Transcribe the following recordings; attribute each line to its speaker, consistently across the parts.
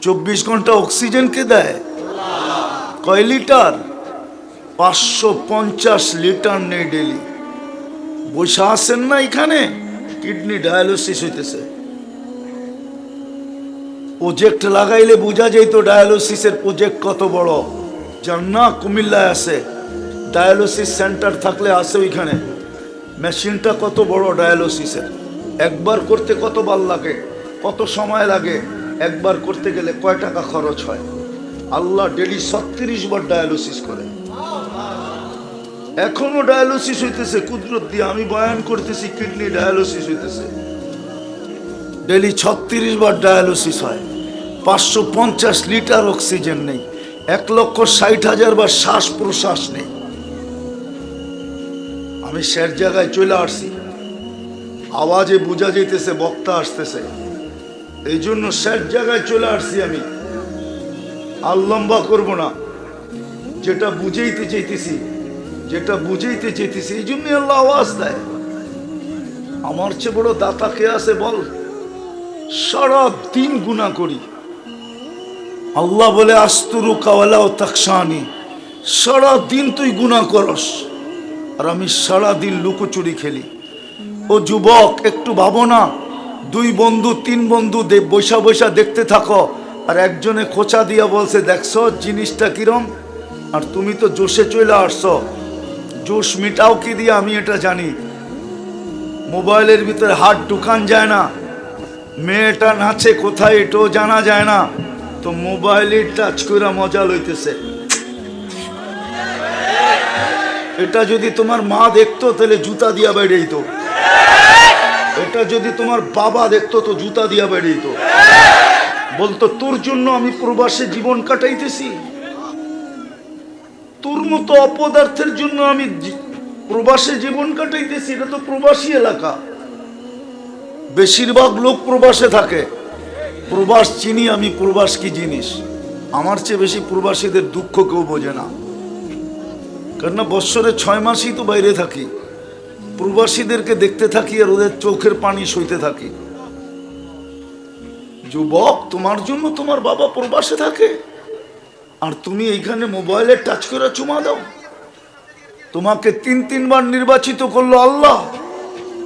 Speaker 1: চব্বিশ ঘণ্টা অক্সিজেন কে দেয়? কয় লিটার? পাঁচশো পঞ্চাশ লিটার নেই ডেলি বসে আসেন না এখানে? কিডনি ডায়ালিসিস হইতেছে। প্রজেক্ট লাগাইলে বোঝা যেত ডায়ালিসিসের প্রজেক্ট কত বড়। যার না কুমিল্লায় আছে। ডায়ালিসিস সেন্টার থাকলে আছে ওইখানে। মেশিনটা কত বড় ডায়ালিসিসের একবার করতে কত বার লাগে? কত সময় লাগে? একবার করতে গেলে কয় টাকা খরচ হয়? আল্লাহ ডেলি ছত্রিশ বার ডায়ালিসিস করে। এখনও ডায়ালিসিস হইতেছে, কুদরত দিয়ে আমি বয়ান করতেছি কিডনি ডায়ালিসিস হইতেছে। ডেলি ছত্রিশ বার ডায়ালিসিস হয়। পাঁচশো পঞ্চাশ লিটার অক্সিজেন নেই। এক লক্ষ ষাট হাজার বার শ্বাস প্রশ্বাস নেই। আমি স্যার জায়গায় চলে আসছি। আওয়াজে বোঝা যেতেছে বক্তা আসতেছে। এই জন্য স্যার জায়গায় চলে আসছি আমি। আর লম্বা করব না। যেটা বুঝাইতে চাইতেছি, যেটা বুঝাইতে চাইতেছি এই জন্য আল্লাহ আওয়াজ দেয়। আমার চেয়ে বড় দাতা কে আছে বল? সারা দিন গুণা করি। আল্লাহ বলে আস্তুরু কাওয়ালা ও তাকসানি সারা দিন তুই গুণা করস। আর আমি সারা দিন লুকোচুরি খেলি। ও যুবক, একটু ভাবো না। দুই বন্ধু, তিন বন্ধু বৈশা বৈশা দেখতে থাকো। আর একজনে খোঁচা দিয়া বলছে, দেখছ, জিনিসটা কিরম? আর তুমি তো জোশে চলে আসছো। জোশ মিটাও কি দিয়ে আমি এটা জানি। মোবাইলের ভিতরে হাত ঢুকান যায় না। মেয়েটা নাচে, কোথায় এটাও জানা যায় না। তো মোবাইলে টাচ করে মজা লইতেছে। এটা যদি তোমার মা দেখতো, তাহলে জুতা দিয়া বেড়েইতো এটা যদি তোমার বাবা দেখতো তো জুতা দিয়া বেড়েইতো। বলতো, তোর জন্য আমি প্রবাসে জীবন কাটাইতেছি। তোর মতো অপদার্থের জন্য আমি প্রবাসে জীবন কাটাইতেছি। এটা তো প্রবাসী এলাকা। বেশিরভাগ লোক প্রবাসে থাকে। প্রবাস চিনি, আমি প্রবাস কি জিনিস? আমার চেয়ে বেশি প্রবাসীদের দুঃখ কেউ বোঝে না। কেননা বৎসরে ছয় মাসই তো বাইরে থাকি। প্রবাসীদেরকে দেখতে থাকি আর ওদের চোখের পানি সইতে থাকি। যুবক, তোমার জন্য তোমার বাবা প্রবাসে থাকে। আর তুমি এইখানে মোবাইলে টাচ করে চুমা দাও। তোমাকে তিন, তিনবার নির্বাচিত করল আল্লাহ।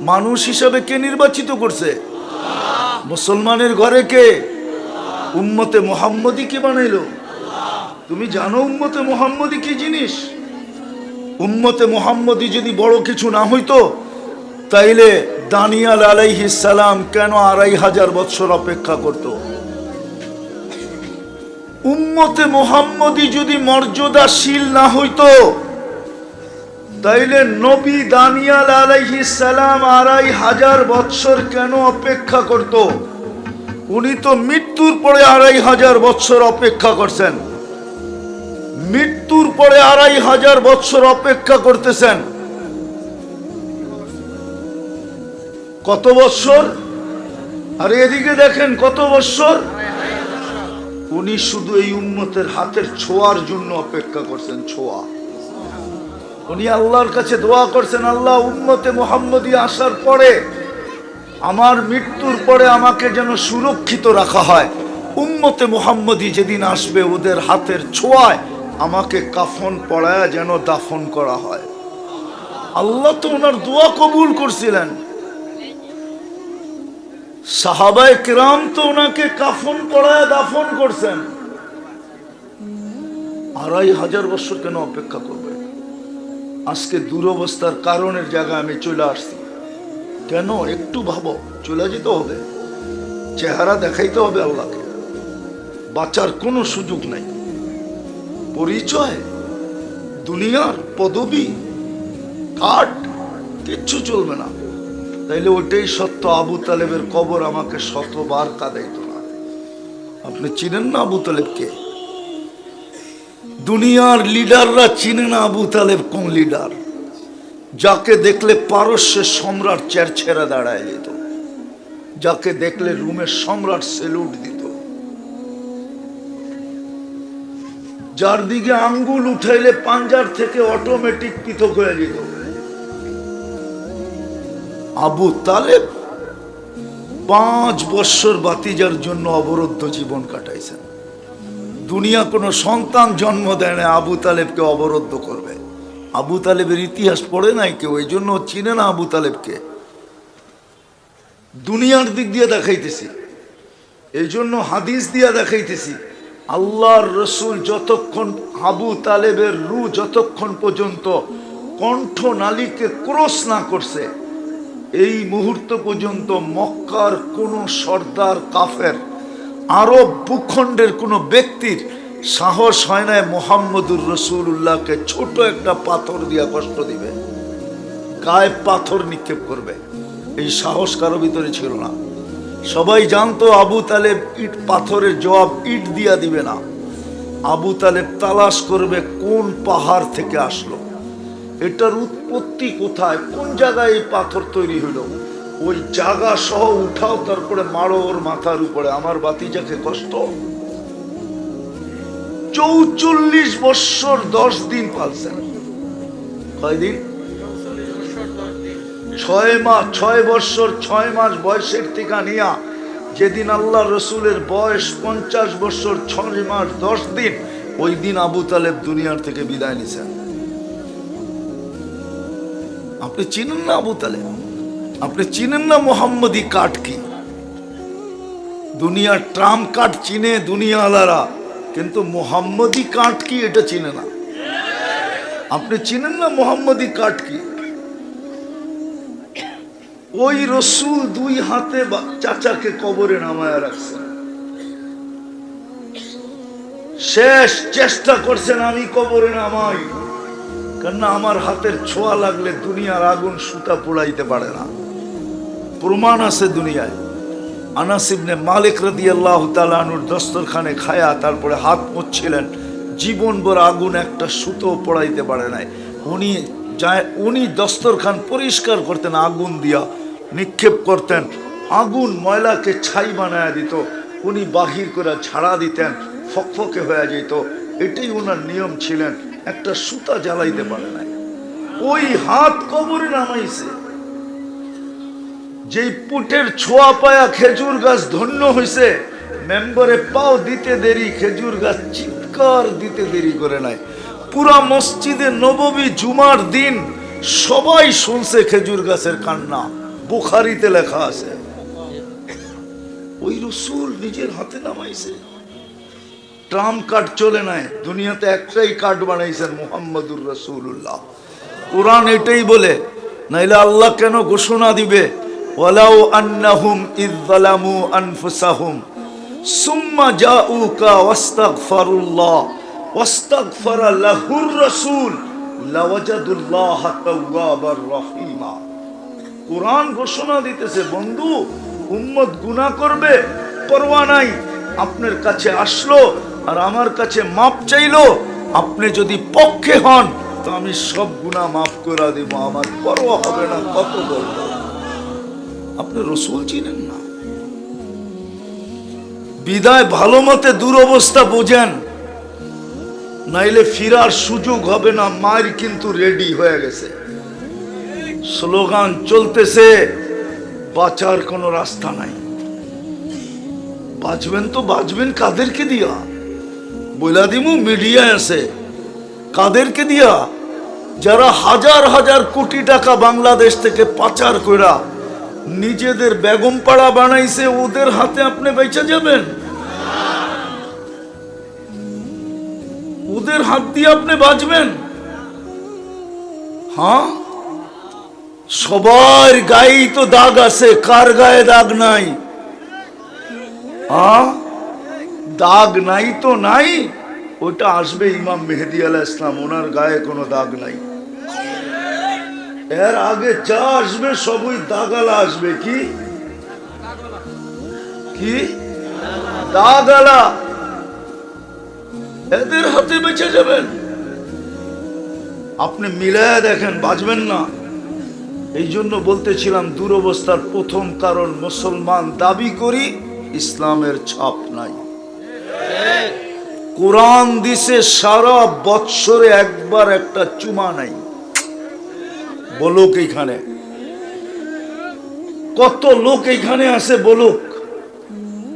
Speaker 1: মানুষ হিসাবে কে নির্বাচিত করছে? মুসলমানের ঘরে কে? উম্মতে মোহাম্মদী কে বানাইলো? তুমি জানো উম্মতে মোহাম্মদী কি জিনিস? উম্মতে মোহাম্মদী যদি বড় কিছু না হইতো, তাইলে দানিয়াল আলাইহিস সালাম কেন আড়াই হাজার বৎসর অপেক্ষা করত? উম্মতে মোহাম্মদী যদি মর্যাদাশীল না হইতো, তাইলে নবী দানিয়াল আলাইহিস সালাম আড়াই হাজার বৎসর কেন অপেক্ষা করত? উনি তো মৃত্যুর পরে আড়াই হাজার বৎসর অপেক্ষা করছেন। মৃত্যুর পরে আড়াই হাজার বৎসর অপেক্ষা করতেছেন। কত বৎসর আর এদিকে দেখেন, কত বৎসর উনি শুধু এই উন্মতের হাতের ছোঁয়ার জন্য অপেক্ষা করছেন, ছোঁয়া। উনি আল্লাহর কাছে দোয়া করছেন, আল্লাহ, উম্মতে মোহাম্মদী আসার পরে, আমার মৃত্যুর পরে আমাকে যেন সুরক্ষিত রাখা হয়। উম্মতে মোহাম্মদী যেদিন আসবে, ওদের হাতের ছোঁয়ায় আমাকে কাফন পড়ায় যেন দাফন করা হয়। আল্লাহ তো ওনার দোয়া কবুল করছিলেন। সাহাবায় কিরাম তো ওনাকে কাফন পড়ায় দাফন করছেন। আড়াই হাজার বছর কেন অপেক্ষা করবে? আজকে দুরবস্থার কারণের জায়গায় আমি চলে আসছি। কেন? একটু ভাবো, চলে যেতে হবে। চেহারা দেখাইতে হবে আল্লাহকে। বাঁচার কোনো সুযোগ নাই। পরিচয়, দুনিয়ার পদবি, কাঠ, কিচ্ছু চলবে না। তাইলে ওইটাই সত্য, আবু তালেবের কবর আমাকে শতবার কাদাইতো না। আপনি চিনেন না আবু তালেবকে দুনিয়ার লিডাররা চিনে না আবু তালেব কোন লিডার। যাকে দেখলে পারস্যের সম্রাট চের ছেড়ে দাঁড়ায় যেত। যাকে দেখলে রুমের সম্রাট সেলুট দিত। যার দিকে আঙ্গুল উঠাইলে পাঞ্জার থেকে অটোমেটিক পৃথক হয়ে যেত। আবু তালেব পাঁচ বৎসর বাতিজার জন্য অবরুদ্ধ জীবন কাটাইছেন। দুনিয়া কোনো সন্তান জন্ম দেয় না, আবু তালেবকে অবরুদ্ধ করবে। আবু তালেবের ইতিহাস পড়ে নাই কেউ এই জন্য চিনে না আবু তালেবকে। দুনিয়ার দিক দিয়ে দেখাইতেছি। এই জন্য হাদিস দিয়া দেখাইতেছি। আল্লাহর রসুল যতক্ষণ আবু তালেবের রু যতক্ষণ পর্যন্ত কণ্ঠ নালীকে ক্রস না করছে, এই মুহূর্ত পর্যন্ত মক্কার কোনো সর্দার কাফের, আরব ভূখণ্ডের কোনো ব্যক্তির সাহস হয় না মোহাম্মদুর রসুল্লাহকে ছোট একটা পাথর দিয়া কষ্ট দিবে। গায়ে পাথর নিক্ষেপ করবে। এই সাহস কারও ভিতরে ছিল না। সবাই জানতো আবু তালেব ইট পাথরের জবাব ইট দিয়া দিবে না। আবু তালেব তালাশ করবে কোন পাহাড় থেকে আসলো। এটার উৎপত্তি কোথায়? কোন জায়গায় এই পাথর তৈরি হলো ওই জায়গা সহ উঠাও, তারপরে মারো ওর মাথার উপরে। আমার বাতিজাকে কষ্ট? চৌচল্লিশ বৎসর দশ দিন পালছেন। কয়দিন? ছয় মাস ছয় বৎসর, ছয় মাস বয়সের টিকা নিয়া যেদিন আল্লাহ রসুলের বয়স পঞ্চাশ বৎসর, ছয় মাস দশ দিন, ওই দিন আবু তালেব দুনিয়ার থেকে বিদায় নিছেন। আপনি চিনেন না আবু তালেব? আপনি চিনেন না মোহাম্মদী কাঠ কি? দুনিয়ার ট্রাম কাঠ চিনে দুনিয়াওয়ালারা, কিন্তু মোহাম্মদী কাঠ কি এটা চিনে না। আপনি চিনেন না মোহাম্মদী কাঠ কি? ওই রসুল দুই হাতে চাচাকে কবরে নামায় রাখছেন শেষ চেষ্টা করছেন, আমি কবরে নামাই। কেননা আমার হাতের ছোঁয়া লাগলে দুনিয়ার আগুন সুতা পোড়াইতে পারে না। প্রমাণ আছে দুনিয়ায়। আনাসিবনে মালিক রদি আল্লাহ তালানুর দস্তরখানে খায়া তারপরে হাত মুচ্ছিলেন জীবন ভর আগুন একটা সুতো পড়াইতে পারে নাই। উনি যায়, উনি দস্তরখান পরিষ্কার করতেন আগুন দিয়া। নিক্ষেপ করতেন। আগুন ময়লাকে ছাই বানায় দিত। উনি বাহির করে ছাড়া দিতেন, ফকফকে হয়ে যেত। এটাই ওনার নিয়ম ছিলেন। একটা সুতা জ্বালাইতে পারে নাই। ওই হাত কবরে নামাইছে। যেই পুটের ছোঁয়া পায়া খেজুর গাছ ধন্য হয়েছে মেম্বারে পাও দিতে দেরি, খেজুর গাছ চিৎকার দিতে দেরি করে নাই। পুরা মসজিদে নববী জুমার দিন সবাই শুনছে খেজুর গাছের কান্না। বুখারিতে লেখা আছে। ওই রসুল নিজের হাতে নামাইছে। ট্রাম কার্ড চলে নাই, দুনিয়াতে একটাই কার্ড বানাইছেন মোহাম্মদুর রসুল্লাহ কোরআন এটাই বলে, নাইলে আল্লাহ কেন ঘোষণা দিবে? ওয়ালাউ আন্নাহুম ইযলামু আনফুসাহুম, সুম্মা জাউকা ওয়াস্তাগফারুল্লাহ ওয়াস্তাগফারা লাহুর রাসূল, লাওয়াজাদুল্লাহ তাওয়াবার রহিমা। কোরআন ঘোষণা দিতেছে, বন্ধু, উম্মত গুনাহ করবে, পরোয়া নাই, আপনার কাছে আসলো আর আমার কাছে মাপ চাইলো, আপনি যদি পক্ষে হন, তো আমি সব গুনাহ মাফ করে দেব, আমার পরোয়া হবে না, কত বলব আপনি রসুল চিনেন না। বিদায় ভালো মতে দুরবস্থা বোঝেন, নাইলে ফিরার সুযোগ হবে না, মায়ের কিন্তু রেডি হয়ে গেছে। স্লোগান চলতেছে, বাঁচার কোনো রাস্তা নাই। বাঁচবেন তো বাঁচবেন, কাদেরকে দিয়া? বইলা দিমু, মিডিয়ায় আছে। কাদেরকে দিয়া? যারা হাজার হাজার কোটি টাকা বাংলাদেশ থেকে পাচার কইরা নিজেদের বেগম পাড়া বানাইছে, ওদের হাতে আপনি বেঁচে যাবেন? ওদের হাত দিয়ে আপনি বাঁচবেন? হ্যাঁ? সবার গায়েই তো দাগ আছে, কার গায়ে দাগ নাই? দাগ নাই তো নাই, ওটা আসবে ইমাম মেহেদি আলাহ ইসলাম ওনার গায়ে কোনো দাগ নাই। এর আগে যা আসবে, সবই দাগালা আসবে, কি? কি? দাগালা। এদের হাতে বেঁচে যাবেন। আপনি মিলায় দেখেন বাঁচবেন না। এই জন্য বলতেছিলাম দুরবস্থার প্রথম কারণ মুসলমান দাবি করি ইসলামের ছাপ নাই। কোরআন দিছে সারা বৎসরে একবার একটা চুমা নাই। বলুক এইখানে। কত লোক এখানে আছে বলুক।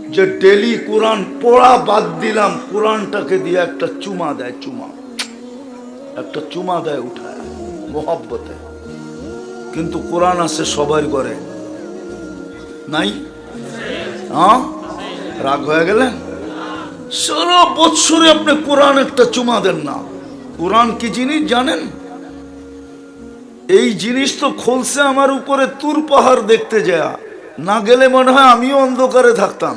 Speaker 1: যে ডেলি কোরআন পড়া বাদ দিলাম, কোরআনটাকে দিয়ে একটা চুমা দেয়, চুমা। একটা চুমা দেয় উঠায়, মোহাব্বতে। কিন্তু কোরআন আছে সবার ঘরে নাই? হ্যাঁ রাগ হয়ে গেলেন? সারা বৎসরে আপনি কোরআন একটা চুমা দেন না। কোরআন কি জিনিস জানেন? এই জিনিস তো খোলসে আমার উপরে তুর পাহাড় দেখতে যায়। না গেলে মনে হয় আমিও অন্ধকারে থাকতাম।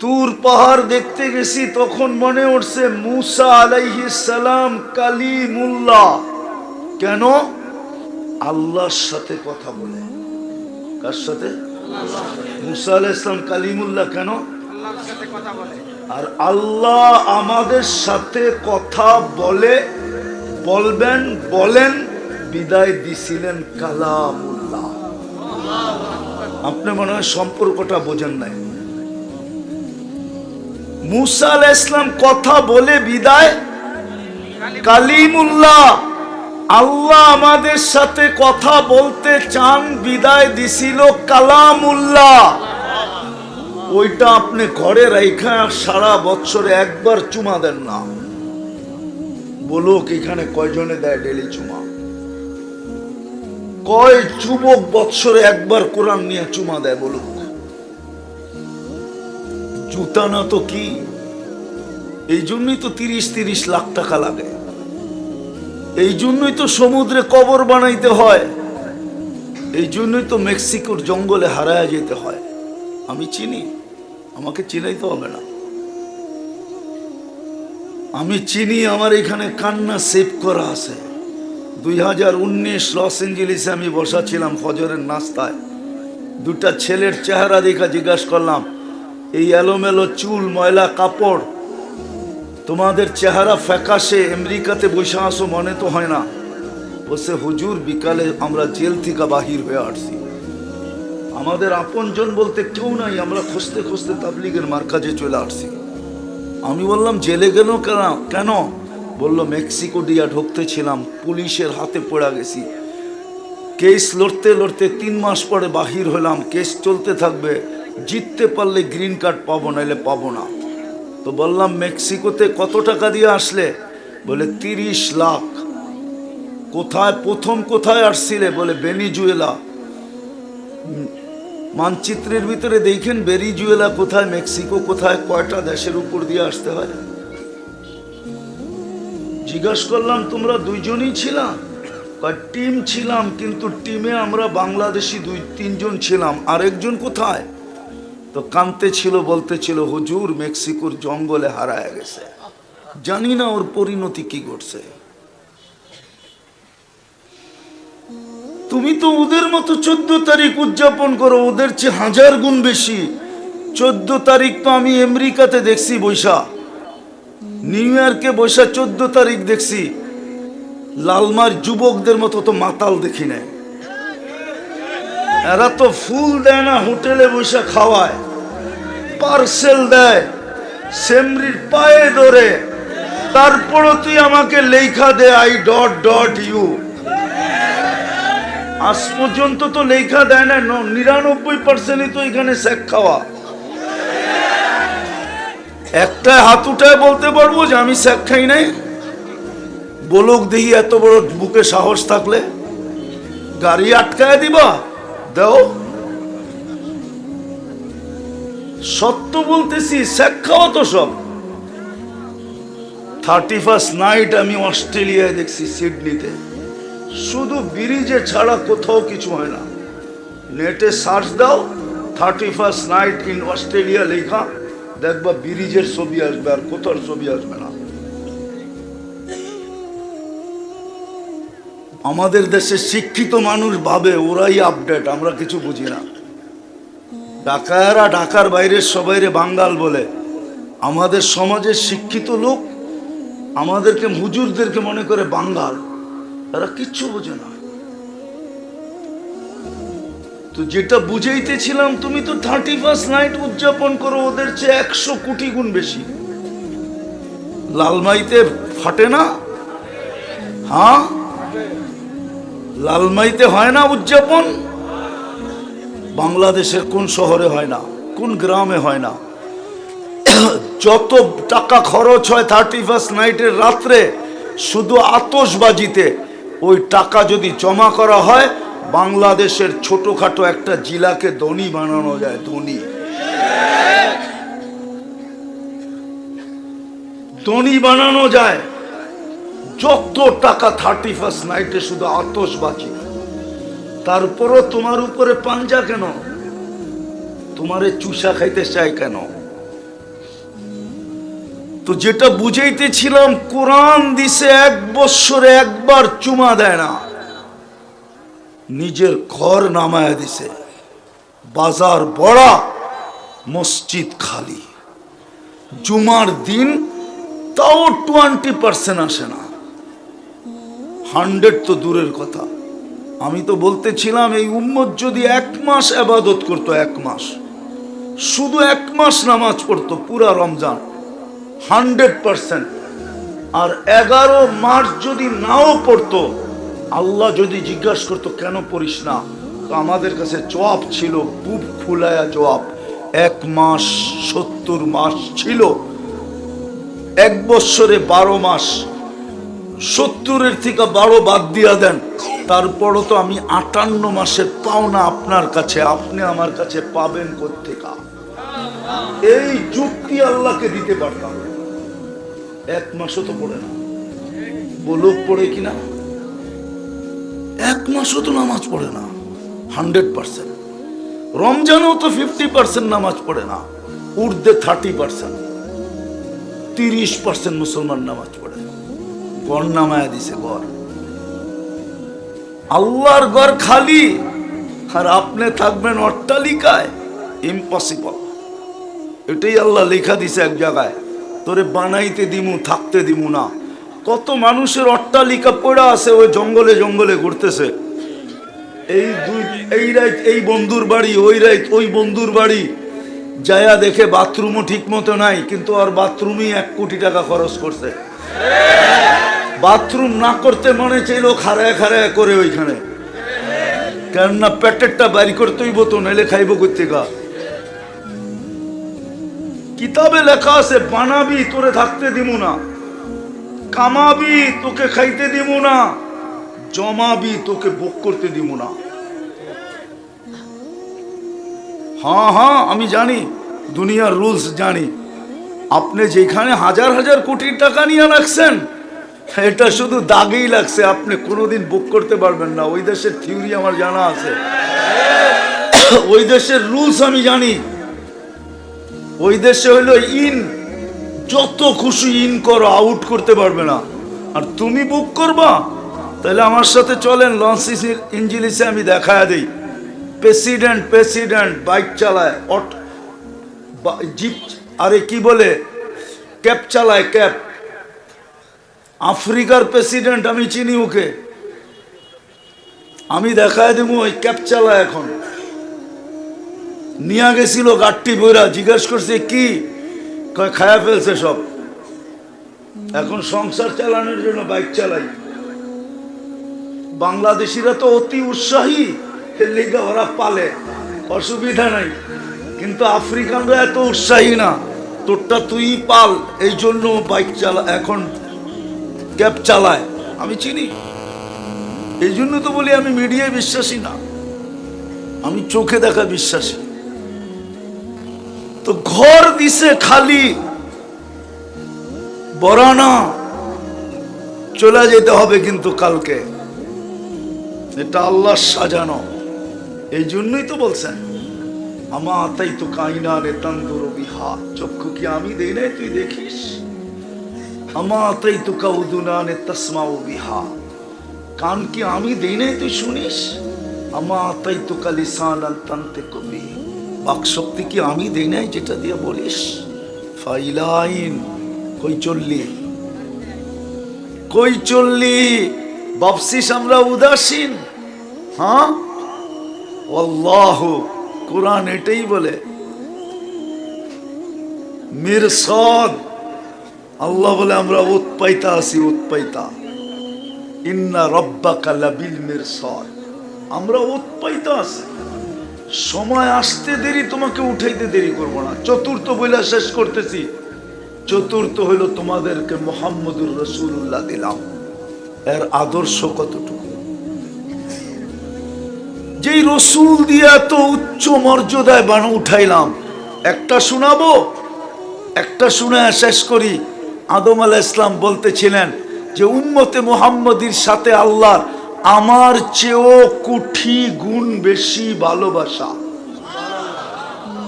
Speaker 1: তুর পাহাড় দেখতে গেছি, তখন মনে উঠছে মুসা আলাইহি সালাম কালিমুল্লাহ। কেন? আল্লাহর সাথে কথা বলে। কার সাথে? মুসা আলাহ ইসলাম কালিমুল্লাহ কেন? আর আল্লাহ আমাদের সাথে কথা বলে, বলবেন, বলেন, বিদায় দিছিলেন কালামুল্লাহ। আপনি মনে হয় সম্পর্কটা বোঝেন নাই। মুসা আলাহ ইসলাম কথা বলে বিদায়, কালিমুল্লাহ। আল্লাহ আমাদের সাথে কথা বলতে চান, বিদায় দিছিল কালামুল্লাহ। ওইটা আপনি ঘরে রেখা সারা বছরে একবার চুমা দেন না। বলুক এখানে কয়জনে দেয় ডেলি চুমা? কয় যুবক বৎসরে একবার কোরআন নিয়ে চুমা দেয় বলুক? জুতা না তো কি? এই জন্যই তো তিরিশ তিরিশ লাখ টাকা লাগে। এই জন্যই তো সমুদ্রে কবর বানাইতে হয়। এই জন্যই তো মেক্সিকোর জঙ্গলে হারায় যেতে হয়। আমি চিনি, আমাকে চিনাইতে হবে না। আমি চিনি আমার এখানে কান্না সেভ করা আছে। দুই হাজার উনিশ লস এঞ্জেলিসে আমি বসা ছিলাম ফজরের নাস্তায়। দুটা ছেলের চেহারা দেখা জিজ্ঞাসা করলাম, এই এলোমেলো চুল, ময়লা, কাপড় তোমাদের চেহারা ফ্যাকাশে আমেরিকাতে বসে আসো মনে তো হয় না। বসে হুজুর বিকালে আমরা জেল থেকে বাহির হয়ে আসছি। আমাদের আপনজন বলতে কেউ নাই, আমরা খুঁজতে খুঁজতে তাবলিগের মার্কাজে চলে আসছি। আমি বললাম, জেলে গেল কেন? কেন? বলল, মেক্সিকো দিয়া ঢুকতে ছিলাম, পুলিশের হাতে পড়া গেছি। কেস লড়তে লড়তে তিন মাস পরে বাহির হলাম, কেস চলতে থাকবে, জিততে পারলে গ্রিন কার্ড পাবো, নাইলে পাবো না। তো বললাম, মেক্সিকোতে কত টাকা দিয়ে আসলে? বলে, তিরিশ লাখ। কোথায়? প্রথম কোথায় আসছিলে? বলে বেনিজুয়েলা মানচিত্রের ভিতরে দেখেন বেরিজুয়েলা কোথায়, মেক্সিকো কোথায়, কয়টা দেশের উপর দিয়ে আসতে হয়। জিজ্ঞাসা করলাম, তোমরা দুইজনই ছিলাম বা টিম ছিলাম, কিন্তু টিমে আমরা বাংলাদেশি দুই তিনজন ছিলাম। আরেকজন কোথায়? তো কানতে ছিল, বলতে ছিল, হুজুর, মেক্সিকোর জঙ্গলে হারায় গেছে। জানি না ওর পরিণতি কি ঘটছে। তুমি তো ওদের মতো চোদ্দ তারিখ উদযাপন করো, ওদের চেয়ে হাজার গুণ বেশি। চোদ্দ তারিখ তো আমি আমেরিকাতে দেখছি বৈশা। নিউ ইয়র্কে বৈশা চোদ্দ তারিখ দেখছি। লালমার যুবকদের মতো তো মাতাল দেখি নাই। এরা তো ফুল দেয় না, হোটেলে বসে খাওয়ায়। পার্সেল দেয়, সেমরির পায়ে ধরে। তারপরও তুই আমাকে লেখা দে আই ডট ডট ইউ আজ পর্যন্ত তো লেখা দেয় না নিরানব্বই পার্সেন্টই তো এখানে শেখ খাওয়া। একটা হাত উঠায় বলতে পারব যে আমি শেখ খাই নাই? বলুক দেখি এত বড় বুকে সাহস থাকলে। গাড়ি আটকায় দিবা? দাও। সত্য বলতেছি খাওয়া তো সব। থার্টি ফার্স্ট নাইট আমি অস্ট্রেলিয়ায় দেখছি সিডনিতে। শুধু ব্রিজে ছাড়া কোথাও কিছু হয় না। নেটে সার্চ দাও thirty first night in Australia লেখা। দেখবা ব্রিজের ছবি আসবে আর কোথাও ছবি আসবে না। আমাদের দেশে শিক্ষিত মানুষ ভাবে, ওরাই আপডেট আমরা কিছু বুঝি না। ঢাকায়ারা ঢাকার বাইরের সবাইরে বাঙ্গাল বলে। আমাদের সমাজের শিক্ষিত লোক আমাদেরকে, হুজুরদেরকে মনে করে বাঙ্গাল। তারা কিচ্ছু বোঝে না। তো যেটা বুঝাইতেছিলাম, তুমি তো থার্টি ফার্স্ট নাইট উদযাপন করো, ওদের চেয়ে একশো কোটি গুণ বেশি। লালমাইতে ফাটে না? হ্যাঁ? লালমাইতে হয় না উদযাপন? বাংলাদেশের কোন শহরে হয় না? কোন গ্রামে হয় না? যত টাকা খরচ হয় থার্টি ফার্স্ট নাইটের রাত্রে, শুধু আতসবাজিতে ওই টাকা যদি জমা করা হয়, বাংলাদেশের ছোটখাটো একটা জেলাকে ধনী বানানো যায়, ধনী। ধনী বানানো যায়। যত টাকা থার্টি ফার্স্ট নাইটে শুধু আতসবাজি তারপরও তোমার উপরে পাঞ্জা কেন? তোমারে চুষা খাইতে চাই কেন? তো যেটা বুঝাইতেছিলাম, কোরআন দিছে এক বৎসরে একবার চুমা দেয় না। নিজের ঘর নামায় দিছে। বাজার বড়া, মসজিদ খালি। জুমার দিন তাও টোয়েন্টি পার্সেন্ট আসে না। হান্ড্রেড তো দূরের কথা। আমি তো বলতেছিলাম, এই উম্মত যদি এক মাস আবাদত করতো, এক মাস। শুধু এক মাস নামাজ পড়তো, পুরা রমজান। Hundred percent. আর এগারো মাস যদি নাও পড়তো, আল্লাহ যদি জিজ্ঞাসা করতো, কেন পড়িস না? তো আমাদের কাছে জবাব ছিল, বুক ফুলায়া জবাব। এক মাস, সত্তর মাস ছিল। এক বৎসরে বারো মাস। সত্তরের থেকে বারো বাদ দিয়া দেন। তারপরও তো আমি আটান্ন মাসের পাওনা আপনার কাছে, আপনি আমার কাছে পাবেন কোথেকা এই যুক্তি আল্লাহকে দিতে পারতাম। এক মাসও তো পড়ে না। বলুক পড়ে কিনা? এক মাসও তো নামাজ পড়ে না। Hundred percent. রমজানেও তো ফিফটি পার্সেন্ট নামাজ পড়ে না। উর্দে থার্টি পার্সেন্ট। তিরিশ পার্সেন্ট মুসলমান নামাজ গড় নামায় দিছে গড় আল্লাহর গড় খালি, আর আপনি থাকবেন অট্টালিকায়। ইম্পসিবল এটাই আল্লাহ লেখা দিছে এক জায়গায়। তোরে বানাইতে দিমু, থাকতে দিমু না। কত মানুষের অট্টালিকা পড়া আছে, ওই জঙ্গলে জঙ্গলে ঘুরতেছে। এই দুই, এই রাইত এই বন্ধুর বাড়ি, ওই রাইত ওই বন্ধুর বাড়ি। যায়া দেখে বাথরুমও ঠিক মতো নাই, কিন্তু আর বাথরুমই এক কোটি টাকা খরচ করছে। বাথরুম না করতে মনে চাইলো খারায় খাড়ায় করে ওইখানে। কেননা পেটেরটা বাড়ি করতেই বতো নাইলে খাইব করতে গা কিতাবে লেখা আছে, বানাবি, তোরে থাকতে দিমু না। কামাবি, তোকে খাইতে দিমু না। জমাবি, তোকে ভোগ করতে দিমু না। হ্যাঁ হ্যাঁ আমি জানি, দুনিয়ার রুলস জানি। আপনি যেখানে হাজার হাজার কোটি টাকা নিয়ে রাখছেন এটা শুধু দাগেই লাগছে, আপনি কোনোদিন বুক করতে পারবেন না। ওই দেশের থিওরি আমার জানা আছে। ওই দেশের রুলস আমি জানি। ওই দেশে হলো ইন যত খুশি ইন করো আউট করতে পারবে না। আর তুমি বুক করবা, তাহলে আমার সাথে চলেন লঞ্চিসির ইঞ্জিলিসে আমি দেখায় দিই। প্রেসিডেন্ট প্রেসিডেন্ট বাইক চালায় অট জিপ আরে কি বলে? ক্যাব চালায় ক্যাব আফ্রিকার প্রেসিডেন্ট আমি চিনি ওকে। আমি দেখায় দেবো ওই ক্যাব চালায় এখন। নিয়ে গেছিল গাঠটি বইরা, জিজ্ঞেস করছে, কি? খায়া ফেলছে সব। এখন সংসার চালানোর জন্য বাইক চালাই। বাংলাদেশিরা তো অতি উৎসাহী লিগে ওরা পালে। অসুবিধা নাই। কিন্তু আফ্রিকানরা এত উৎসাহী না। তোরটা তুই পাল এই জন্য বাইক চালা এখন ক্যাব চালায়। আমি চিনি। এই জন্য তো বলি আমি মিডিয়ায় বিশ্বাসী না। আমি চোখে দেখা বিশ্বাসী। তো ঘর দিছে খালি। বরানা, চলে যেতে হবে কিন্তু কালকে। এটা আল্লাহ সাজানো। এই জন্যই তো বলছেন, আমা তাই তো কাইনা রে তন্দুর বিহা। চক্ষু কি আমি দেই নাই, তুই দেখিস? আমা তাই তো কাউদুনা নে বিহা কান কি আমি দেই নাই তুই শুনিস আমা তাই তো কালিসান তন্তে কবি বাকশক্তি কি আমি দেই নাই যেটা দিয়ে বলিস ফাইলাইন কই চললি কই চললি ভাবছিস আমরা উদাসীন হ্যাঁ আল্লাহ কোরআন এটাই বলে মিরসদ আল্লাহ বলে, আমরা উৎপাইতা আছি, উৎপাইতা। ইন্না রব্বাকা লাবিল মিরসাদ আমরা উৎপাইত আছি। সময় আসতে দেরি, তোমাকে উঠাইতে দেরি করব না। চতুর্থ বইলা শেষ করতেছি। চতুর্থ হইল তোমাদেরকে মোহাম্মদুর রসুল্লাহ দিলাম। এর আদর্শ কতটুকু? যেই রসুল দিয়ে এত উচ্চ মর্যাদায় বান উঠাইলাম, একটা শোনাবো, একটা শুনে শেষ করি। আদম আলাহ ইসলাম বলতেছিলেন যে, উম্মতে মোহাম্মদীর সাথে আল্লাহ আমার চেয়েও কুঠি গুণ বেশি ভালোবাসা।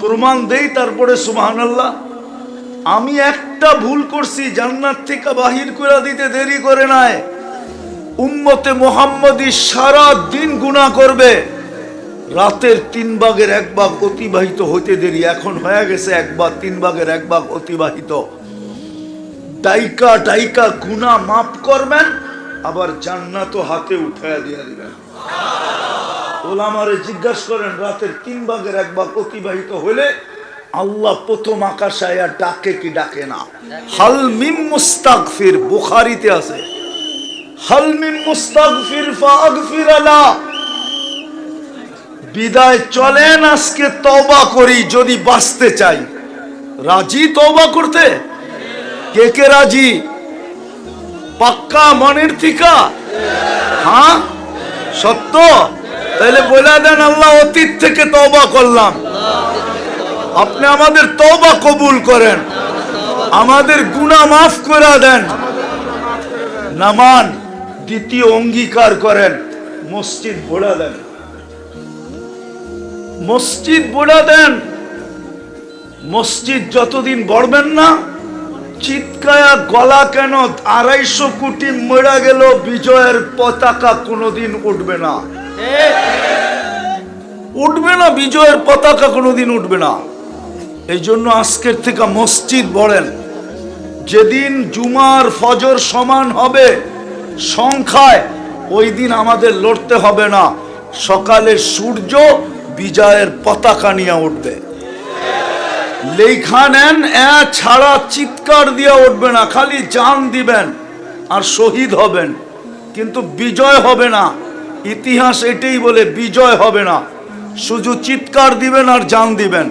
Speaker 1: প্রমাণ দেই তারপরে সুবাহান আল্লাহ আমি একটা ভুল করছি, জান্নাত থেকে বাহির করে দিতে দেরি করে নাই। উম্মতে মোহাম্মদী সারা দিন গুণা করবে। রাতের তিন ভাগের এক ভাগ অতিবাহিত হইতে দেরি। এখন হয়ে গেছে এক তিন ভাগের এক ভাগ অতিবাহিত। ডাইকা ডাইকা গুণা মাফ করবেন, আবার জান্নাতও হাতে উঠাইয়া দিয়া দিবেন। ওলামারে জিজ্ঞাসা করেন, রাতের তিন ভাগের এক ভাগ অতিবাহিত হলে আল্লাহ প্রথম আকাশায় আর ডাকে কি ডাকে না? হাল মিম মুস্তাগফির, বুখারীতে আছে। হাল মিম মুস্তাগফির ফাগফির আলা। বিদায় চলেন, আজকে তওবা করি, যদি বাঁচতে চাই। রাজি তওবা করতে? কে কে রাজি? পাক্কা মনের থিকা? হ্যাঁ? সত্য? তাহলে বলে দেন আল্লাহ, অতীত থেকে তওবা করলাম। আপনি আমাদের তওবা কবুল করেন। আমাদের গুনাহ মাফ করে দেন। নামান, দ্বিতীয় অঙ্গীকার করেন। মসজিদ ভোড়া দেন। মসজিদ বোড়া দেন। মসজিদ যতদিন বড়বেন না চিৎকায়া গলা কেন আড়াইশো কোটি মরা গেল, বিজয়ের পতাকা কোনোদিন উঠবে না। উঠবে না, বিজয়ের পতাকা কোনোদিন উঠবে না। এই জন্য আজকের থেকে মসজিদ বলেন, যেদিন জুমার ফজর সমান হবে, সংখ্যায় ওই দিন আমাদের লড়তে হবে না। সকালে সূর্য বিজয়ের পতাকা নিয়ে উঠবে। লেখা নেন ছাড়া চিৎকার দিয়ে উঠবে না, খালি জান দিবেন আর শহীদ হবেন। কিন্তু বিজয় হবে না। ইতিহাস এটাই বলে, বিজয় হবে না। শুধু চিৎকার দিবেন আর জান দিবেন।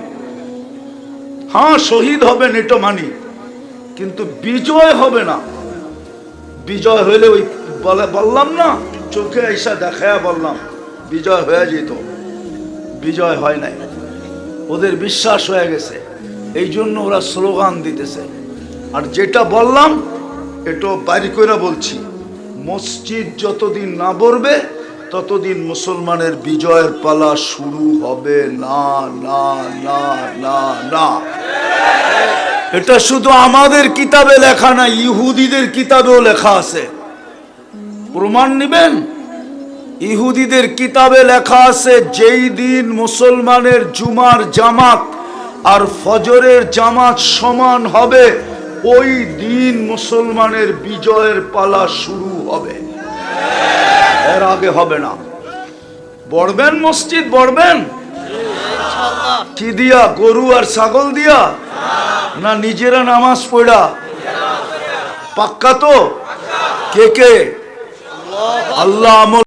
Speaker 1: হ্যাঁ শহীদ হবেন এটা মানি, কিন্তু বিজয় হবে না। বিজয় হইলে ওই বলে, বললাম না, চোখে এসা দেখায়া বললাম, বিজয় হয়ে যেত। বিজয় হয় নাই। ওদের বিশ্বাস হয়ে গেছে। এই জন্য ওরা স্লোগান দিতেছে। আর যেটা বললাম, এটাও বাড়ি করে বলছি, মসজিদ যতদিন না বলবে ততদিন মুসলমানের বিজয়ের পালা শুরু হবে। না না না না না। এটা শুধু আমাদের কিতাবে লেখা না, ইহুদিদের কিতাবেও লেখা আছে। প্রমাণ নিবেন? ইহুদিদের কিতাবে লেখা আছে, যেই দিন মুসলমানের জুমার জামাত আর ফজরের জামাত সমান হবে ওই দিন মুসলমানের বিজয়ের পালা শুরু হবে। এর আগে হবে না। বড়বেন মসজিদ বড়বেন? কি দিয়া গরু আর ছাগল দিয়া? না নিজেরা নামাজ পড়া? পাক্কা তো? কে কে? আল্লাহ আমল